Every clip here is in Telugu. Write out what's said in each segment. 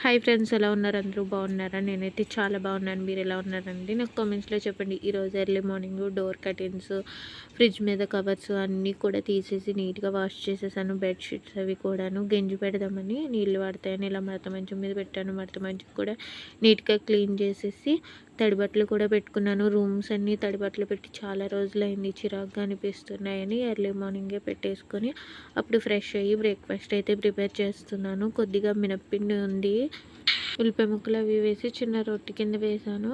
హాయ్ ఫ్రెండ్స్ ఎలా ఉన్నారు? అందరూ బాగున్నారా? నేనైతే చాలా బాగున్నాను. మీరు ఎలా ఉన్నారండి? నాకు కామెంట్స్లో చెప్పండి. ఈరోజు early morning door curtains fridge మీద కవర్స్ అన్నీ కూడా తీసేసి నీట్గా వాష్ చేసేసాను. బెడ్షీట్స్ అవి కూడాను. గంజి పెడదామని నీళ్ళు పడతాయని ఇలా మడత మంచం మీద పెట్టాను. మడత మంచం కూడా నీట్గా క్లీన్ చేసేసి తడి బట్టలు కూడా పెట్టుకున్నాను. రూమ్స్ అన్నీ తడి బట్టలు పెట్టి చాలా రోజులైంది. చిరాకుగా అనిపిస్తున్నాయని ఎర్లీ మార్నింగే పెట్టేసుకొని అప్పుడు ఫ్రెష్ అయ్యి బ్రేక్ఫాస్ట్ అయితే ప్రిపేర్ చేస్తున్నాను. కొద్దిగా మినప్పిండి ఉంది. ఉల్లిపాయ ముక్కలు అవి వేసి చిన్న రొట్టె కింద వేసాను.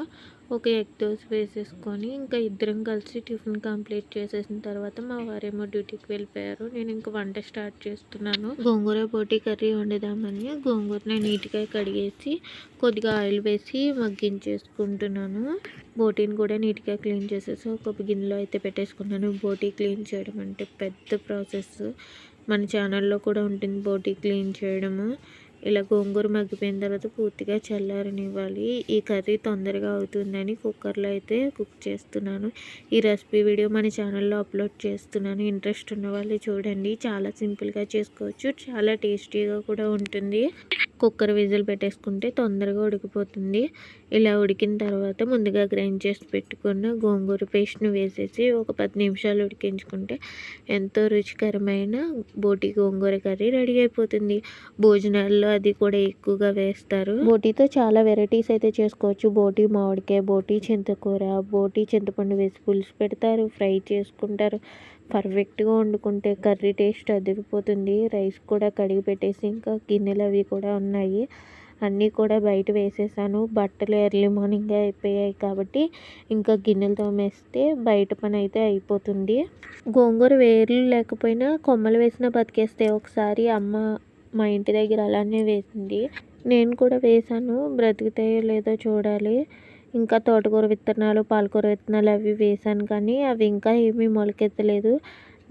ఒక ఎగ్ దోశ వేసేసుకొని ఇంకా ఇద్దరం కలిసి టిఫిన్ కంప్లీట్ చేసేసిన తర్వాత మా వారేమో డ్యూటీకి వెళ్ళిపోయారు. నేను ఇంకా వంట స్టార్ట్ చేస్తున్నాను. గోంగూర బోటి కర్రీ వండుదామని గోంగూరని నీట్గా కడిగేసి కొద్దిగా ఆయిల్ వేసి మగ్గించేసుకుంటున్నాను. బోటీని కూడా నీట్గా క్లీన్ చేసేసి ఒక గిన్నెలో అయితే పెట్టేసుకున్నాను. బోటీ క్లీన్ చేయడం అంటే పెద్ద ప్రాసెస్. మన ఛానల్లో కూడా ఉంటుంది బోటీ క్లీన్ చేయడము. ఇలా గోంగూర మగ్గిపోయిన తర్వాత పూర్తిగా చల్లారనివ్వాలి. ఈ కర్రీ తొందరగా అవుతుందని కుక్కర్లో అయితే కుక్ చేస్తున్నాను. ఈ రెసిపీ వీడియో మన ఛానల్లో అప్లోడ్ చేస్తున్నాను. ఇంట్రెస్ట్ ఉన్న వాళ్ళు చూడండి. చాలా సింపుల్గా చేసుకోవచ్చు. చాలా టేస్టీగా కూడా ఉంటుంది. కుక్కర్ విజిల్ పెట్టేసుకుంటే తొందరగా ఉడికిపోతుంది. ఇలా ఉడికిన తర్వాత ముందుగా గ్రైండ్ చేసి పెట్టుకున్న గోంగూర పేస్ట్ను వేసేసి ఒక పది నిమిషాలు ఉడికించుకుంటే ఎంతో రుచికరమైన బోటి గోంగూర కర్రీ రెడీ అయిపోతుంది. భోజనాల్లో అది కూడా ఎక్కువగా వేస్తారు. బోటీతో చాలా వెరైటీస్ అయితే చేసుకోవచ్చు. బోటీ మామిడికాయ బోటీ చింతకూర బోటీ చింతపండు వేసి పులుసు పెడతారు ఫ్రై చేసుకుంటారు. పర్ఫెక్ట్గా వండుకుంటే కర్రీ టేస్ట్ అదిరిపోతుంది. రైస్ కూడా కడిగి పెట్టేసి ఇంకా గిన్నెలు అవి కూడా ఉన్నాయి. అన్నీ కూడా బయట వేసేసాను. బట్టలు ఎర్లీ మార్నింగే అయిపోయాయి కాబట్టి ఇంకా గిన్నెలు తోమేస్తే బయట పని అయితే అయిపోతుంది. గోంగూర వేర్లు లేకపోయినా కొమ్మలు వేసిన బతికేస్తే ఒకసారి అమ్మ మా ఇంటి దగ్గర అలానే వేసింది. నేను కూడా వేసాను బ్రతికితే లేదో చూడాలి. ఇంకా తోటకూర విత్తనాలు పాలకూర విత్తనాలు అవి వేసాను కానీ అవి ఇంకా ఏమీ మొలకెత్తలేదు.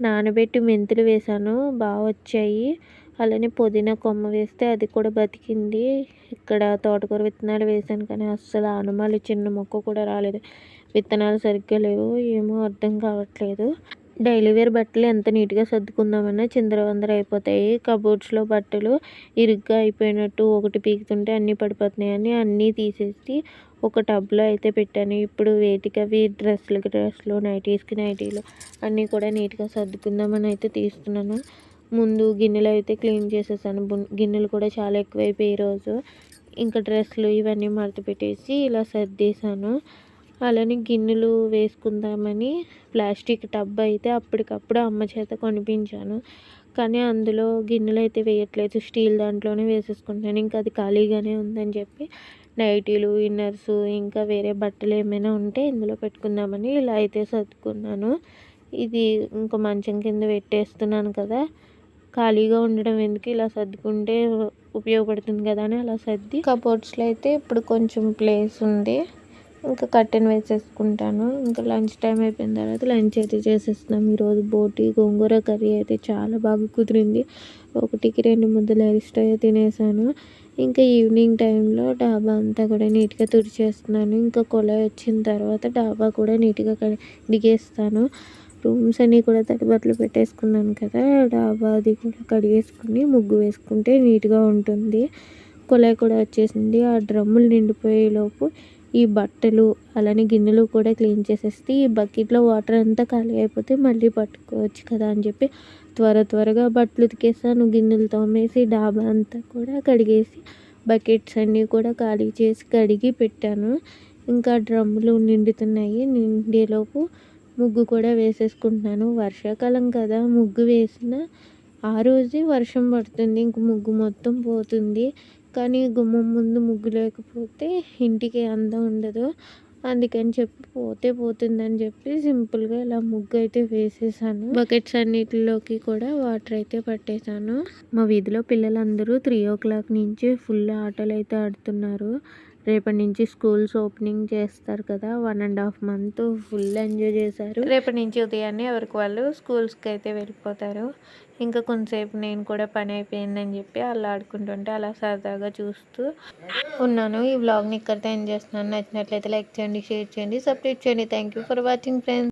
నానబెట్టి మెంతులు వేసాను బాగా వచ్చాయి. అలానే పుదీనా కొమ్మ వేస్తే అది కూడా బతికింది. ఇక్కడ తోటకూర విత్తనాలు వేసాను కానీ అస్సలు అనుమాలు చిన్న మొక్క కూడా రాలేదు. విత్తనాలు సరిగ్గా లేవు ఏమో అర్థం కావట్లేదు. డైలీ వేర్ బట్టలు ఎంత నీట్గా సర్దుకుందామన్నా చిందరవందర అయిపోతాయి. కబోర్డ్స్లో బట్టలు ఇరుగ్గా అయిపోయినట్టు ఒకటి పీకుతుంటే అన్నీ పడిపోతున్నాయని అన్నీ తీసేసి ఒక టబ్లో అయితే పెట్టాను. ఇప్పుడు వేటికవి డ్రెస్సులకి డ్రెస్సులు నైటీస్కి నైటీలు అన్నీ కూడా నీట్గా సర్దుకుందామని అయితే తీస్తున్నాను. ముందు గిన్నెలు అయితే క్లీన్ చేసేసాను. గిన్నెలు కూడా చాలా ఎక్కువైపోయి ఈరోజు. ఇంకా డ్రెస్సులు ఇవన్నీ మడత పెట్టేసి ఇలా సర్దేశాను. అలానే గిన్నెలు వేసుకుందామని ప్లాస్టిక్ టబ్ అయితే అప్పటికప్పుడు అమ్మ చేత కొనిపించాను. కానీ అందులో గిన్నెలు అయితే వేయట్లేదు. స్టీల్ దాంట్లోనే వేసేసుకుంటాను ఇంకా అది ఖాళీగానే ఉందని చెప్పి నైటీలు ఇన్నర్స్ ఇంకా వేరే బట్టలు ఏమైనా ఉంటే ఇందులో పెట్టుకుందామని ఇలా అయితే సర్దుకున్నాను. ఇది ఇంకా మంచం కింద పెట్టేస్తున్నాను కదా. ఖాళీగా ఉండడం ఎందుకు ఇలా సర్దుకుంటే ఉపయోగపడుతుంది కదా అని అలా సర్ది. కబోర్డ్స్లో అయితే ఇప్పుడు కొంచెం ప్లేస్ ఉంది. ఇంకా కట్టెన్ వేసేసుకుంటాను. ఇంకా లంచ్ టైం అయిపోయిన తర్వాత లంచ్ అయితే చేసేస్తున్నాం. ఈరోజు బోటి గోంగూర కర్రీ అయితే చాలా బాగా కుదిరింది. ఒకటికి రెండు ముద్దలు ఎరిస్టాగా తినేసాను. ఇంకా ఈవినింగ్ టైంలో డాబా అంతా కూడా నీట్గా తుడిచేస్తున్నాను. ఇంకా కొలాయి వచ్చిన తర్వాత డాబా కూడా నీట్గా కడిగేస్తాను రూమ్స్ అన్నీ కూడా తడిబట్టలు పెట్టేసుకున్నాను కదా డాబా అది కూడా కడిగేసుకుని ముగ్గు వేసుకుంటే నీట్గా ఉంటుంది. కొలాయి కూడా వచ్చేసింది. ఆ డ్రమ్ములు నిండిపోయేలోపు ఈ బట్టలు అలానే గిన్నెలు కూడా క్లీన్ చేసేస్తే ఈ బకెట్లో వాటర్ అంతా ఖాళీ అయిపోతే మళ్ళీ పట్టుకోవచ్చు కదా అని చెప్పి త్వర త్వరగా బట్టలు ఉతికేసాను. గిన్నెలు తోమేసి డాబా అంతా కూడా కడిగేసి బకెట్స్ అన్నీ కూడా ఖాళీ చేసి కడిగి పెట్టాను. ఇంకా డ్రమ్ములు నిండుతున్నాయి. నిండేలోపు ముగ్గు కూడా వేసేసుకుంటున్నాను. వర్షాకాలం కదా ముగ్గు వేసిన ఆ రోజే వర్షం పడుతుంది. ఇంక ముగ్గు మొత్తం పోతుంది. కానీ గుమ్మం ముందు ముగ్గు లేకపోతే ఇంటికి అందం ఉండదు. అందుకని చెప్పి పోతే పోతుందని చెప్పి సింపుల్గా ఇలా ముగ్గు అయితే వేసేసాను. బకెట్స్ అన్నిటిలోకి కూడా వాటర్ అయితే పట్టేశాను మా వీధిలో పిల్లలందరూ త్రీ ఓ క్లాక్ నుంచి ఫుల్ ఆటలు అయితే ఆడుతున్నారు. రేపటి నుంచి స్కూల్స్ ఓపెనింగ్ చేస్తారు కదా one and half month full enjoy చేశారు. రేపటి నుంచి ఉదయాన్నే ఎవరికి వాళ్ళు స్కూల్స్కి అయితే వెళ్ళిపోతారు. ఇంకా కొంతసేపు నేను కూడా పని అయిపోయిందని చెప్పి అలా ఆడుకుంటుంటే అలా సరదాగా చూస్తూ ఉన్నాను. ఈ వ్లాగ్ని ఇక్కడితో ఎంజాయ్ చేస్తున్నాను. నచ్చినట్లయితే లైక్ చేయండి షేర్ చేయండి సబ్స్క్రైబ్ చేయండి. Thank you for watching friends